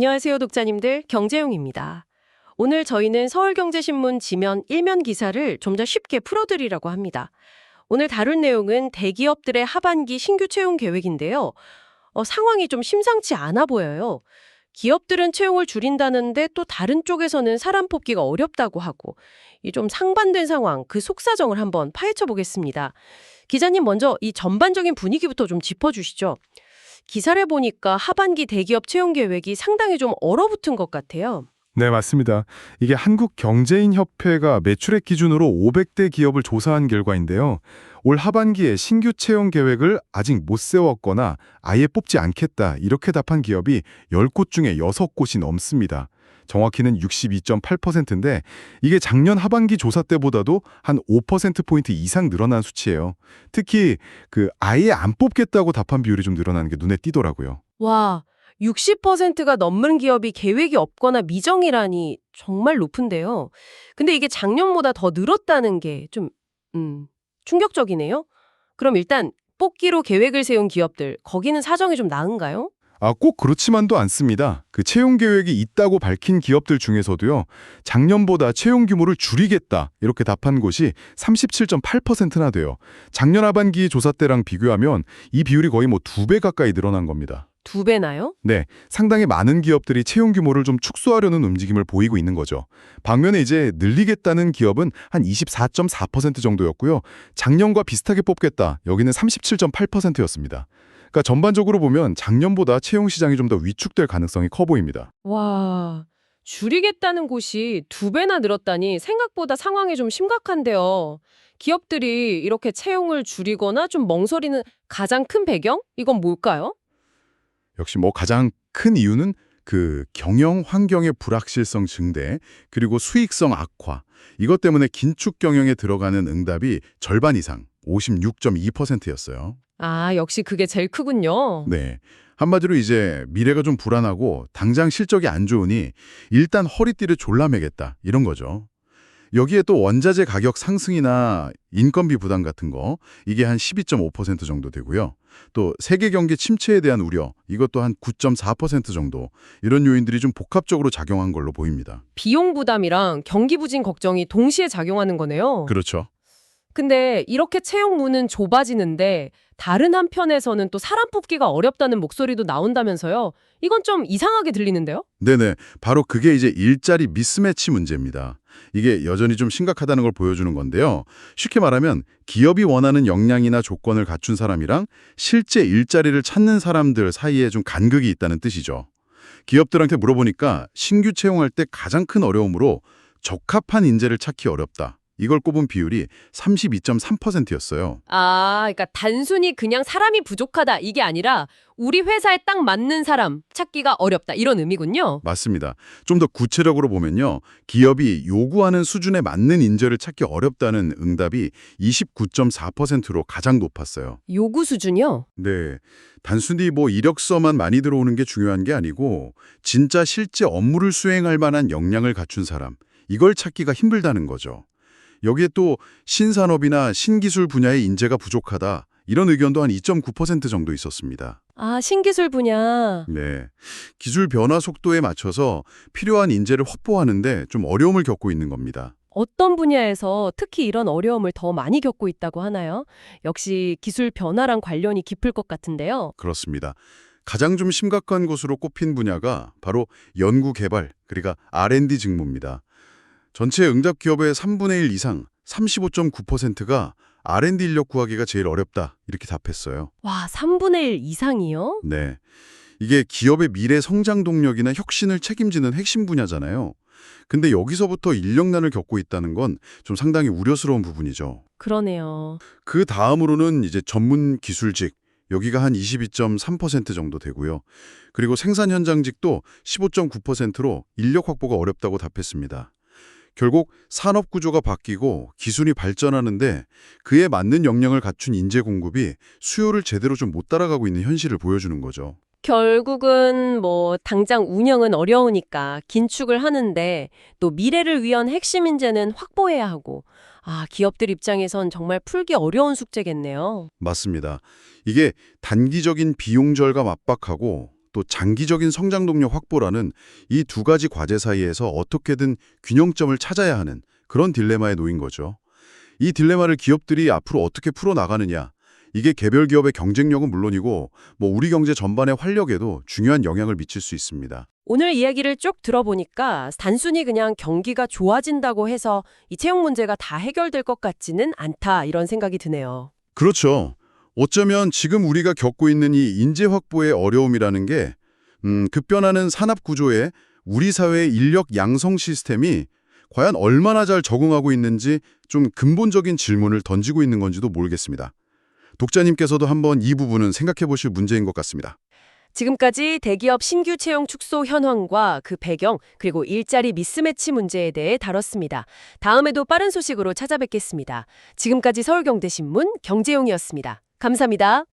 안녕하세요, 독자님들. 경제용입니다. 오늘 저희는 서울경제신문 지면 일면 기사를 좀 더 쉽게 풀어드리려고 합니다. 오늘 다룰 내용은 대기업들의 하반기 신규 채용 계획인데요. 어, 상황이 좀 심상치 않아 보여요. 기업들은 채용을 줄인다는데 또 다른 쪽에서는 사람 뽑기가 어렵다고 하고 이 좀 상반된 상황, 그 속사정을 한번 파헤쳐 보겠습니다. 기자님 먼저 이 전반적인 분위기부터 좀 짚어주시죠. 기사를 보니까 하반기 대기업 채용 계획이 상당히 좀 얼어붙은 것 같아요. 네, 맞습니다. 이게 한국경제인협회가 매출액 기준으로 500대 기업을 조사한 결과인데요. 올 하반기에 신규 채용 계획을 아직 못 세웠거나 아예 뽑지 않겠다 이렇게 답한 기업이 10곳 중에 6곳이 넘습니다. 정확히는 62.8%인데 이게 작년 하반기 조사 때보다도 한 5%포인트 이상 늘어난 수치예요. 특히 그 아예 안 뽑겠다고 답한 비율이 좀 늘어나는 게 눈에 띄더라고요. 와, 60%가 넘는 기업이 계획이 없거나 미정이라니 정말 높은데요. 근데 이게 작년보다 더 늘었다는 게 좀, 음, 충격적이네요. 그럼 일단 뽑기로 계획을 세운 기업들, 거기는 사정이 좀 나은가요? 아, 꼭 그렇지만도 않습니다. 그 채용 계획이 있다고 밝힌 기업들 중에서도요. 작년보다 채용 규모를 줄이겠다 이렇게 답한 곳이 37.8%나 돼요. 작년 하반기 조사 때랑 비교하면 이 비율이 거의 뭐 두 배 가까이 늘어난 겁니다. 두 배나요? 네, 상당히 많은 기업들이 채용 규모를 좀 축소하려는 움직임을 보이고 있는 거죠. 반면에 이제 늘리겠다는 기업은 한 24.4% 정도였고요. 작년과 비슷하게 뽑겠다. 여기는 37.8%였습니다. 그러니까 전반적으로 보면 작년보다 채용 시장이 좀 더 위축될 가능성이 커 보입니다. 와, 줄이겠다는 곳이 두 배나 늘었다니 생각보다 상황이 좀 심각한데요. 기업들이 이렇게 채용을 줄이거나 좀 멍설이는 가장 큰 배경? 이건 뭘까요? 역시 뭐 가장 큰 이유는 그 경영 환경의 불확실성 증대 그리고 수익성 악화 이것 때문에 긴축 경영에 들어가는 응답이 절반 이상 56.2%였어요. 아, 역시 그게 제일 크군요. 네. 한마디로 이제 미래가 좀 불안하고 당장 실적이 안 좋으니 일단 허리띠를 졸라매겠다 이런 거죠. 여기에 또 원자재 가격 상승이나 인건비 부담 같은 거 이게 한 12.5% 정도 되고요. 또 세계 경기 침체에 대한 우려 이것도 한 9.4% 정도 이런 요인들이 좀 복합적으로 작용한 걸로 보입니다. 비용 부담이랑 경기 부진 걱정이 동시에 작용하는 거네요. 그렇죠. 근데 이렇게 채용문은 좁아지는데 다른 한편에서는 또 사람 뽑기가 어렵다는 목소리도 나온다면서요. 이건 좀 이상하게 들리는데요? 네네. 바로 그게 이제 일자리 미스매치 문제입니다. 이게 여전히 좀 심각하다는 걸 보여주는 건데요. 쉽게 말하면 기업이 원하는 역량이나 조건을 갖춘 사람이랑 실제 일자리를 찾는 사람들 사이에 좀 간극이 있다는 뜻이죠. 기업들한테 물어보니까 신규 채용할 때 가장 큰 어려움으로 적합한 인재를 찾기 어렵다. 이걸 꼽은 비율이 32.3%였어요. 아, 그러니까 단순히 그냥 사람이 부족하다 이게 아니라 우리 회사에 딱 맞는 사람 찾기가 어렵다 이런 의미군요. 맞습니다. 좀 더 구체적으로 보면요. 기업이 요구하는 수준에 맞는 인재를 찾기 어렵다는 응답이 29.4%로 가장 높았어요. 요구 수준이요? 네. 단순히 뭐 이력서만 많이 들어오는 게 중요한 게 아니고 진짜 실제 업무를 수행할 만한 역량을 갖춘 사람, 이걸 찾기가 힘들다는 거죠. 여기에 또 신산업이나 신기술 분야의 인재가 부족하다. 이런 의견도 한 2.9% 정도 있었습니다. 아, 신기술 분야. 네. 기술 변화 속도에 맞춰서 필요한 인재를 확보하는데 좀 어려움을 겪고 있는 겁니다. 어떤 분야에서 특히 이런 어려움을 더 많이 겪고 있다고 하나요? 역시 기술 변화랑 관련이 깊을 것 같은데요. 그렇습니다. 가장 좀 심각한 곳으로 꼽힌 분야가 바로 연구 개발, 그러니까 R&D 직무입니다. 전체 응답 기업의 3분의 1 이상, 35.9%가 R&D 인력 구하기가 제일 어렵다 이렇게 답했어요. 와, 3분의 1 이상이요? 네. 이게 기업의 미래 성장 동력이나 혁신을 책임지는 핵심 분야잖아요. 근데 여기서부터 인력난을 겪고 있다는 건 좀 상당히 우려스러운 부분이죠. 그러네요. 그 다음으로는 이제 전문 기술직, 여기가 한 22.3% 정도 되고요. 그리고 생산 현장직도 15.9%로 인력 확보가 어렵다고 답했습니다. 결국 산업 구조가 바뀌고 기술이 발전하는데 그에 맞는 역량을 갖춘 인재 공급이 수요를 제대로 좀 못 따라가고 있는 현실을 보여주는 거죠. 결국은 뭐 당장 운영은 어려우니까 긴축을 하는데 또 미래를 위한 핵심 인재는 확보해야 하고 아, 기업들 입장에선 정말 풀기 어려운 숙제겠네요. 맞습니다. 이게 단기적인 비용 절감 압박하고 또 장기적인 성장 동력 확보라는 이 두 가지 과제 사이에서 어떻게든 균형점을 찾아야 하는 그런 딜레마에 놓인 거죠. 이 딜레마를 기업들이 앞으로 어떻게 풀어나가느냐, 이게 개별 기업의 경쟁력은 물론이고 뭐 우리 경제 전반의 활력에도 중요한 영향을 미칠 수 있습니다. 오늘 이야기를 쭉 들어보니까 단순히 그냥 경기가 좋아진다고 해서 이 채용 문제가 다 해결될 것 같지는 않다 이런 생각이 드네요. 그렇죠. 어쩌면 지금 우리가 겪고 있는 이 인재 확보의 어려움이라는 게 음, 급변하는 산업 구조에 우리 사회의 인력 양성 시스템이 과연 얼마나 잘 적응하고 있는지 좀 근본적인 질문을 던지고 있는 건지도 모르겠습니다. 독자님께서도 한번 이 부분은 생각해 보실 문제인 것 같습니다. 지금까지 대기업 신규 채용 축소 현황과 그 배경 그리고 일자리 미스매치 문제에 대해 다뤘습니다. 다음에도 빠른 소식으로 찾아뵙겠습니다. 지금까지 서울경제신문 경제용이었습니다. 감사합니다.